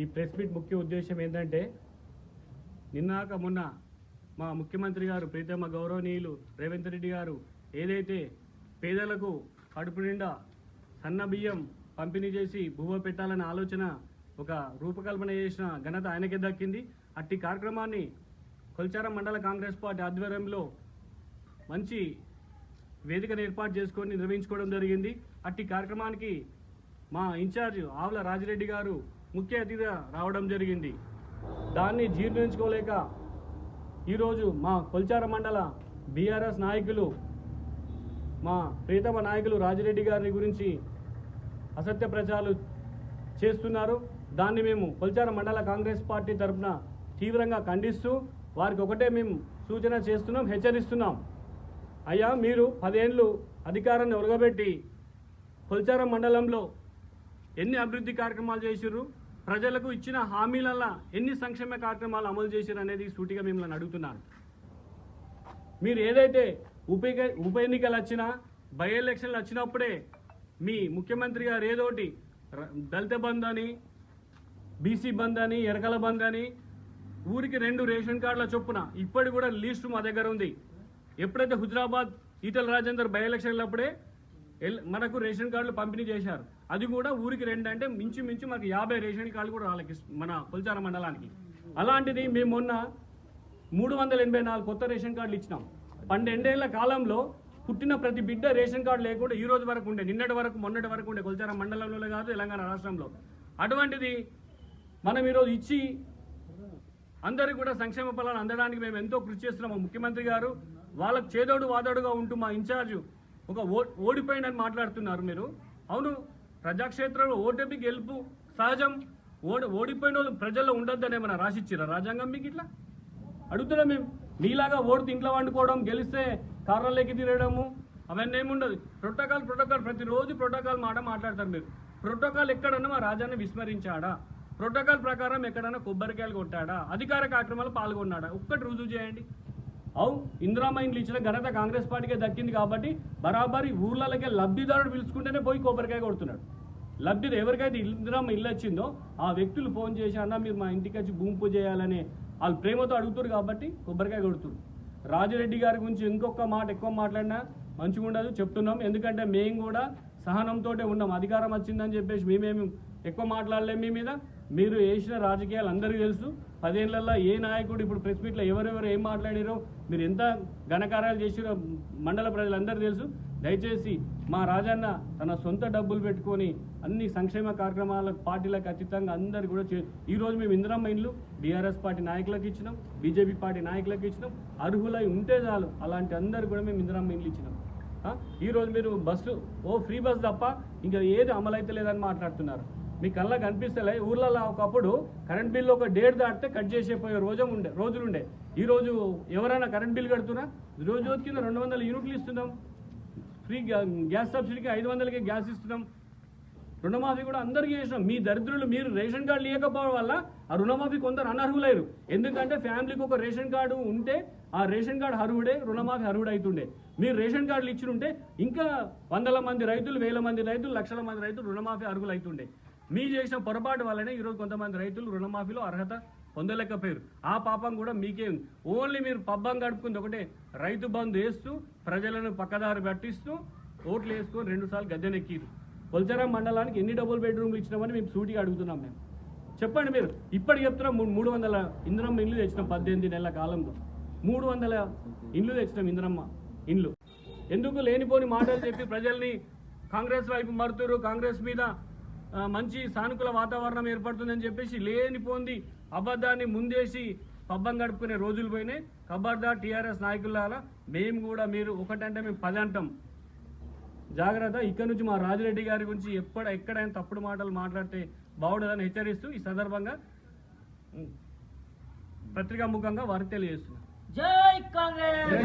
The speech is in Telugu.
ఈ ప్రెస్ మీట్ ముఖ్య ఉద్దేశం ఏంటంటే నిన్నాక మొన్న మా ముఖ్యమంత్రి గారు ప్రీతమ్మ గౌరవనీయులు రేవంత్ రెడ్డి గారు ఏదైతే పేదలకు కడుపు నిండా సన్న బియ్యం పంపిణీ చేసి భూవ పెట్టాలనే ఆలోచన ఒక రూపకల్పన చేసిన ఘనత ఆయనకే దక్కింది. అట్టి కార్యక్రమాన్ని కొల్చారం మండల కాంగ్రెస్ పార్టీ ఆధ్వర్యంలో మంచి వేదికను ఏర్పాటు చేసుకొని నిర్వహించుకోవడం జరిగింది. అట్టి కార్యక్రమానికి మా ఇన్ఛార్జ్ ఆవుల రాజిరెడ్డి గారు ముఖ్య అతిథిగా రావడం జరిగింది. దాన్ని జీర్ణించుకోలేక ఈరోజు మా కొల్చార మండల బీఆర్ఎస్ నాయకులు మా ప్రీతమ నాయకులు రాజిరెడ్డి గారి గురించి అసత్య ప్రచారాలు చేస్తున్నారు. దాన్ని మేము కొల్చార మండల కాంగ్రెస్ పార్టీ తరఫున తీవ్రంగా ఖండిస్తూ వారికి ఒకటే మేము సూచన చేస్తున్నాం హెచ్చరిస్తున్నాం. అయ్యా మీరు పదేళ్ళు అధికారాన్ని ఒరగబెట్టి కొల్చారం మండలంలో ఎన్ని అభివృద్ధి కార్యక్రమాలు చేసిర్రు? ప్రజలకు ఇచ్చిన హామీలల్ల ఎన్ని సంక్షేమ కార్యక్రమాలు అమలు చేశారు అనేది సూటిగా మిమ్మల్ని అడుగుతున్నాను మీరు ఏదైతే ఉప ఉప ఎన్నికలు వచ్చినా బై ఎలక్షన్లు వచ్చినప్పుడే మీ ముఖ్యమంత్రి గారు ఏదోటి ర- దళిత బంద్ అని బీసీ బంద్ అని ఎరకల బంద్ అని ఊరికి రెండు రేషన్ కార్డుల చొప్పున ఇప్పటి కూడా లిస్టు మా దగ్గర ఉంది. ఎప్పుడైతే హుజరాబాద్ ఈటల రాజేందర్ బై ఎలక్షన్లప్పుడే మనకు రేషన్ కార్డులు పంపిణీ చేశారు. అది కూడా ఊరికి రెండు అంటే మించు మించు యాభై రేషన్ కార్డులు కూడా వాళ్ళకి మన పులిచార మండలానికి. అలాంటిది మేము మొన్న మూడు వందల ఎనభై నాలుగు కొత్త రేషన్ కార్డులు ఇచ్చినాం. పన్నెండేళ్ళ కాలంలో పుట్టిన ప్రతి బిడ్డ రేషన్ కార్డు లేకుండా ఈ రోజు వరకు ఉండే నిన్నటి వరకు మొన్నటి వరకు ఉండే కొల్చార మండలంలో కాదు తెలంగాణ రాష్ట్రంలో. అటువంటిది మనం ఈరోజు ఇచ్చి అందరికీ కూడా సంక్షేమ ఫలాలు అందడానికి మేము ఎంతో కృషి చేస్తున్నాము ముఖ్యమంత్రి గారు వాళ్ళకు చేదోడు వాదోడుగా ఉంటూ మా ఇన్ఛార్జు ఒక ఓ ఓడిపోయిందని మాట్లాడుతున్నారు మీరు. అవును ప్రజాక్షేత్రంలో ఓటమి గెలుపు సహజం. ఓడి ఓడిపోయిన వాళ్ళు ప్రజల్లో ఉండొద్దని ఏమైనా రాసిచ్చిరా? రాజ్యాంగం మీకు ఇట్లా? అడుగుతున్నాం మేము. మీలాగా ఓడితే ఇంట్లో వండుకోవడం గెలిస్తే కార్లలోకి తిరగడము అవన్నీ ఏముండదు ప్రోటోకాల్ ప్రోటోకాల్. ప్రతిరోజు ప్రోటోకాల్ మాట మాట్లాడతారు మీరు. ప్రోటోకాల్ ఎక్కడన్నా మా రాజాన్ని విస్మరించాడా? ప్రోటోకాల్ ప్రకారం ఎక్కడన్నా కొబ్బరికాయలు కొట్టాడా? అధికార కార్యక్రమాలు పాల్గొన్నాడా? ఒక్కటి రుజువు చేయండి. అవు ఇందిరామైన్లు ఇచ్చిన ఘనత కాంగ్రెస్ పార్టీకే దక్కింది కాబట్టి బరాబరి ఊర్లకే లబ్ధిదారుడు పిలుచుకుంటేనే పోయి కొబ్బరికాయ కొడుతున్నాడు. లబ్ధి ఎవరికైతే ఇందిరామ్మ ఇల్లు వచ్చిందో ఆ వ్యక్తులు ఫోన్ చేసి అన్న మీరు మా ఇంటికి వచ్చి భూమి పూజ చేయాలని వాళ్ళు ప్రేమతో అడుగుతారు కాబట్టి కొబ్బరికాయ కొడుతున్నారు రాజిరెడ్డి గారి గురించి ఇంకొక మాట ఎక్కువ మాట్లాడినా మంచిగా ఉండదు చెప్తున్నాం. ఎందుకంటే మేము కూడా సహనంతో ఉన్నాం. అధికారం వచ్చిందని చెప్పేసి మేమేమి ఎక్కువ మాట్లాడలేం మీ మీద. మీరు వేసిన రాజకీయాలు అందరికీ తెలుసు. పదేళ్ళలో ఏ నాయకుడు ఇప్పుడు ప్రెస్ మీట్లో ఎవరెవరు ఏం మాట్లాడారో మీరు ఎంత ఘనకార్యాలు చేసిరో మండల ప్రజలందరూ తెలుసు. దయచేసి మా రాజన్న తన సొంత డబ్బులు పెట్టుకొని అన్ని సంక్షేమ కార్యక్రమాలకు పార్టీలకు అతీతంగా అందరు కూడా చే ఈరోజు మేము ఇందిరమ్మ ఇండ్లు బీఆర్ఎస్ పార్టీ నాయకులకు ఇచ్చినాం బీజేపీ పార్టీ నాయకులకు ఇచ్చినాం. అర్హులై ఉంటే చాలు. అలాంటి అందరు కూడా మేము ఇందిరమ్మ ఇండ్లు ఇచ్చినాం. ఈరోజు మీరు బస్సు ఓ ఫ్రీ బస్ తప్ప ఇంకా ఏది అమలైతే లేదని మాట్లాడుతున్నారు. మీ కళ్ళ కనిపిస్తలే ఊర్లలో ఒకప్పుడు కరెంట్ బిల్లు ఒక డేట్ దాటితే కట్ చేసేపోయే రోజు ఉండే రోజులు ఉండే. ఈ రోజు ఎవరైనా కరెంట్ బిల్ కడుతున్నా? రోజు రోజు కింద రెండు వందల యూనిట్లు ఇస్తున్నాం. ఫ్రీ గ్యాస్ సబ్సిడీకి ఐదు వందలకి గ్యాస్ ఇస్తున్నాం. రుణమాఫీ కూడా అందరికీ చేసినాం. మీ దరిద్రులు మీరు రేషన్ కార్డు లేకపోవడం వల్ల ఆ రుణమాఫీ కొందరు అనర్హులయ్యారు ఎందుకంటే ఫ్యామిలీకి ఒక రేషన్ కార్డు ఉంటే ఆ రేషన్ కార్డు అర్హుడే రుణమాఫీ అర్హుడు అవుతుండే మీరు రేషన్ కార్డులు ఇచ్చినుంటే ఇంకా వందల మంది రైతులు వేల మంది రైతులు లక్షల మంది రైతులు రుణమాఫీ అర్హులు అవుతుండే మీ చేసిన పొరపాటు వల్లనే ఈరోజు కొంతమంది రైతులు రుణమాఫీలో అర్హత పొందలేకపోయారు. ఆ పాపం కూడా మీకే ఉంది. ఓన్లీ మీరు పబ్బం గడుపుకుంది ఒకటే. రైతు బంధు వేస్తూ ప్రజలను పక్కదారి పట్టిస్తూ ఓట్లు వేసుకొని రెండుసార్లు గద్దెనెక్కిరు కొల్చరం మండలానికి ఎన్ని డబుల్ బెడ్రూమ్లు ఇచ్చినామని మేము సూటిగా అడుగుతున్నాం మేము. చెప్పండి మీరు. ఇప్పటికి చెప్తున్నాం మూడు వందల ఇంద్రమ్మ ఇల్లు తెచ్చినాం పద్దెనిమిది నెలల కాలంలో. మూడు వందల ఇండ్లు తెచ్చినాం ఇంద్రమ్మ ఇండ్లు. ఎందుకు లేనిపోని మాటలు చెప్పి ప్రజల్ని కాంగ్రెస్ వైపు మరుతురు కాంగ్రెస్ మీద మంచి సానుకూల వాతావరణం ఏర్పడుతుందని చెప్పేసి లేనిపోంది అబద్ధాన్ని ముందేసి పబ్బం గడుపుకునే రోజులు పోయినాయి. కబర్దార్ టీఆర్ఎస్ నాయకులారా మేము కూడా మీరు ఒకటంటే మేము పది అంటాం. జాగ్రత్త ఇక్కడ నుంచి మా రాజిరెడ్డి గారి గురించి ఎక్కడ ఎక్కడైనా తప్పుడు మాటలు మాట్లాడితే బాగుండదని హెచ్చరిస్తూ ఈ సందర్భంగా ఉం, పత్రికాముఖంగా వారికి తెలియజేస్తున్నాం. జై కాంగ్రెస్!